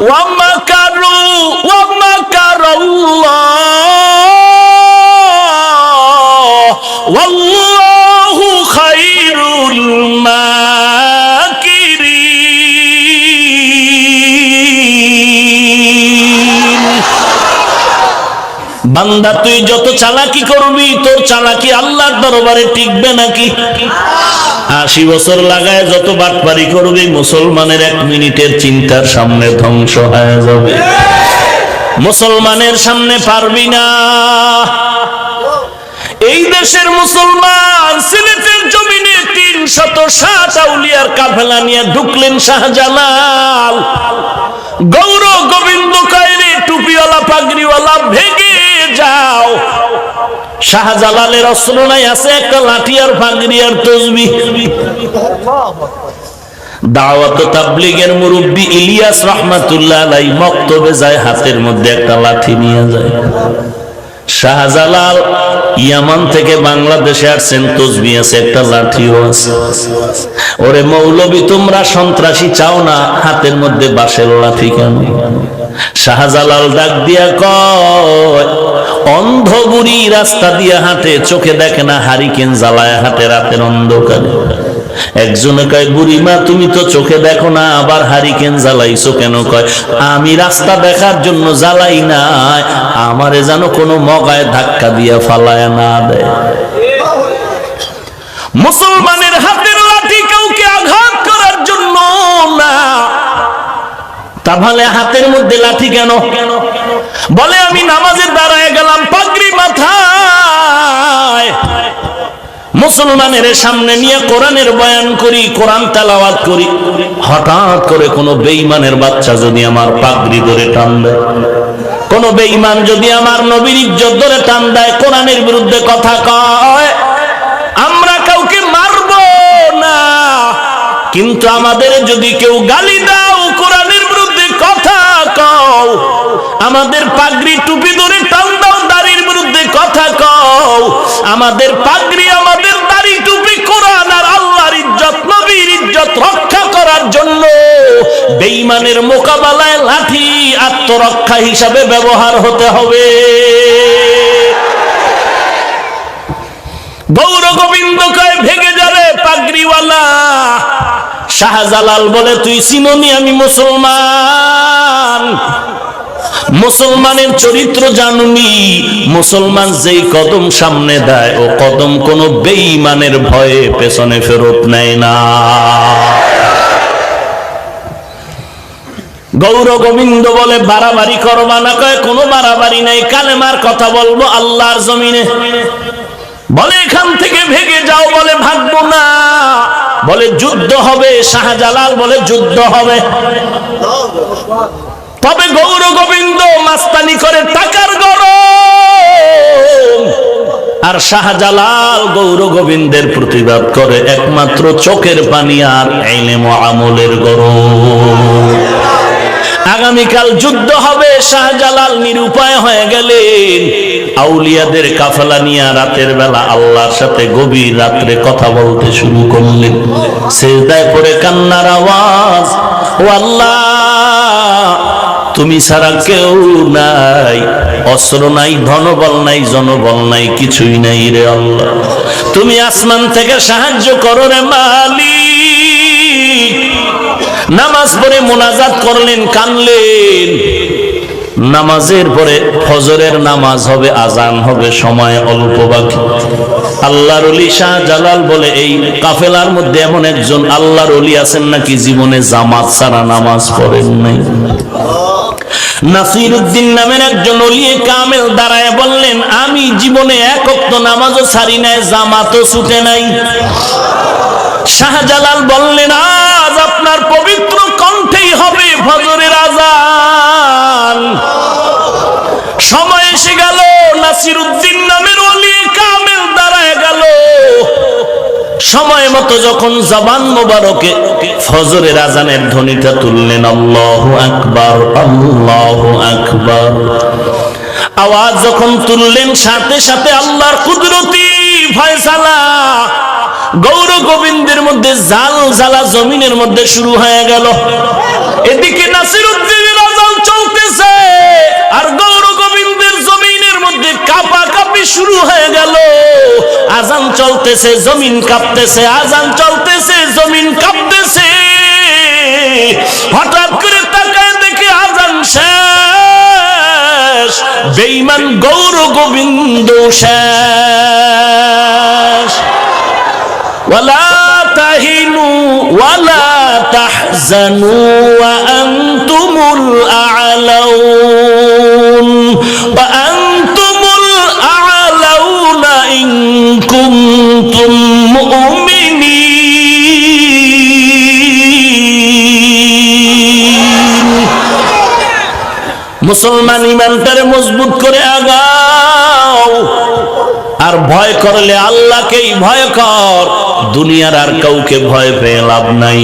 ومكروا ومكر الله বান্দা, তুই যত চালাকি করবি, তোর চালাকি আল্লাহর দরবারে টিকবে নাকি? আশি বছর লাগায় যত বাটপারি করবি, মুসলমানের এক মিনিটের চিন্তার সামনে ধ্বংস হয়ে যাবে। মুসলমানের সামনে পারবি না। এই দেশের মুসলমান সিলেটের জমিনে তিন শত ষাট আউলিয়ার কাফেলা নিয়ে ঢুকলেন শাহজালাল। শাহজালালের অস্ত্র নাই আছে একটা লাঠি আর পাগড়ি আর তসবি। দাওয়াত তাবলিগের ইলিয়াস যায়, হাতের মধ্যে একটা লাঠি নিয়ে যায়। শাহজালাল ইয়ামান থেকে বাংলাদেশে আসছেন আছে, একটা লাঠিও আছে। ওরে মৌলবী, তোমরা সন্ত্রাসী চাও না, হাতের মধ্যে বাঁশের লাঠি কেন? শাহজালাল ডাক দিয়া কয় অন্ধ বুড়ি রাস্তা দিয়ে হাঁটে, চোখে দেখে না হারিকেন জ্বালায় হাঁটে রাতের অন্ধকারে। একজনে কয়, বুড়িমা, তুমি তো চোখে দেখো না, আবার হারিকেন জ্বালাইছো কেন? কয়, আমি রাস্তা দেখার জন্য জ্বালাই নাই, আমারে যেন কোনো মগায় ধাক্কা দিয়া ফালায় না দেয়। মুসলমানের হাতের লাঠি কাউকে আঘাত করার জন্য না। তাহলে হাতের মধ্যে লাঠি কেন কেন? বলে, আমি নামাজের দাঁড়ায় গেলাম পাগড়ি মাথায়। মুসলমানের সামনে নিয়ে কোরআনের বয়ান করি, কোরআন তেলাওয়াত করি। হঠাৎ করে কোনো বেঈমানের বাচ্চা যদি আমার পাগড়ি ধরে টান দেয়, কোন বেঈমান যদি আমার নবীর ইজ্জত ধরে টান দেয়, কোরআনের বিরুদ্ধে কথা কয়, আমরা কাউকে মারব না। কিন্তু আমাদের যদি কেউ গালি দাও টুপি ধরে টান দাও দাড়ির বিরুদ্ধে কথা কও। আমাদের পাগড়ি, আমাদের দাড়ি টুপি কোরআন আর আল্লাহর ইজ্জত, নবীর ইজ্জত রক্ষা করার জন্য বেঈমানের মোকাবেলায় লাঠি আত্মরক্ষা হিসাবে ব্যবহার হতে হবে। গৌর গোবিন্দ কয়, ভেঙে যাবে পাগড়িওয়ালা। শাহজালাল বলে, তুই চিননি আমি মুসলমান। মুসলমানের চরিত্র জানুনি, মুসলমান যেই কদম সামনে দেয়, ও কদম কোনো বেঈমানের ভয়ে পেছনে ফেরত নেয় না। গৌর গোবিন্দ বলে, বাড়াবাড়ি করবা না কয়, কোনো বাড়াবাড়ি নাই। কালেমার কথা বলব আল্লাহর জমিনে। বলে, এখান থেকে ভেগে যাও। বলে, ভাগবো না। বলে, যুদ্ধ হবে। শাহজালাল বলে, যুদ্ধ হবে। তবে গৌর গোবিন্দ মাস্তানি করে টাকার গরম। আর শাহজালাল গৌর গোবিন্দের প্রতিবাদ করে একমাত্র চোখের পানি আর এলেম আমলের গরম। আগামীকাল যুদ্ধ হবে, শাহজালাল নিরুপায় হয়ে গেলেন। আউলিয়াদের কাফেলা নিয়ে রাতের বেলা আল্লাহর সাথে গভীর রাত্রে কথা বলতে শুরু করলেন। সেজদায় পড়ে কান্নার আওয়াজ, ও আল্লাহ তুমি ছাড়া কেউ নাই। অস্ত্র নাই, ধনবল নাই, জনবল নাই, কিছুই নাই রে আল্লাহ। তুমি আসমান থেকে সাহায্য করো রে মালিক। নামাজ পড়ে মোনাজাত করলেন, কানলেন। নামাজের পরে ফজরের নামাজ হবে, আজান হবে, সময় অল্প বাকি। আল্লাহর অলি শাহ জালাল বলে, এই কাফেলার মধ্যে এমন একজন আল্লাহর অলি আছেন নাকি? জীবনে জামাত ছাড়া নামাজ পড়েন নাই। নাসির উদ্দিন নামের একজন অলিয়ে কামেল দাঁড়ায় বললেন, আমি জীবনে এক অক্ত নামাজও ছাড়ি নাই, জামাতও ছুটে নাই। শাহজালাল বললেন, আজ আপনার পবিত্র কণ্ঠেই হবে ফজরের আজান সময় এসে গেল নাসির উদ্দিন নামের অলি কামেল দাঁড়ায় গেল। সময় মতো যখন জবান মোবারকে ফজরের আজানের ধ্বনিটা তুললেন, আল্লাহ আকবার আল্লাহ আকবার। আওয়াজ যখন তুললেন, সাথে সাথে আল্লাহর কুদরতি ফয়সালা গৌর গোবিন্দের মধ্যে জাল জালা জমিনের মধ্যে শুরু হয়ে গেল। এদিকে নাসির আজান চলতেছে, জমিন কাঁপতেছে, আজান চলতেছে, জমিন কাঁপতেছে। হঠাৎ করে তাকায় দেখে আজান শেষ, বেঈমান গৌর গোবিন্দ শেষ। ওয়ালা তাহিনু ওয়ালা তাহজানু ওয়া আনতুমুল আ'লাউন মুসলমান ইমানটারে মজবুত করে আগাও। আর ভয় করলে আল্লাহকেই ভয় কর। দুনিয়ার আর কাউকে ভয় পেয়ে লাভ নাই।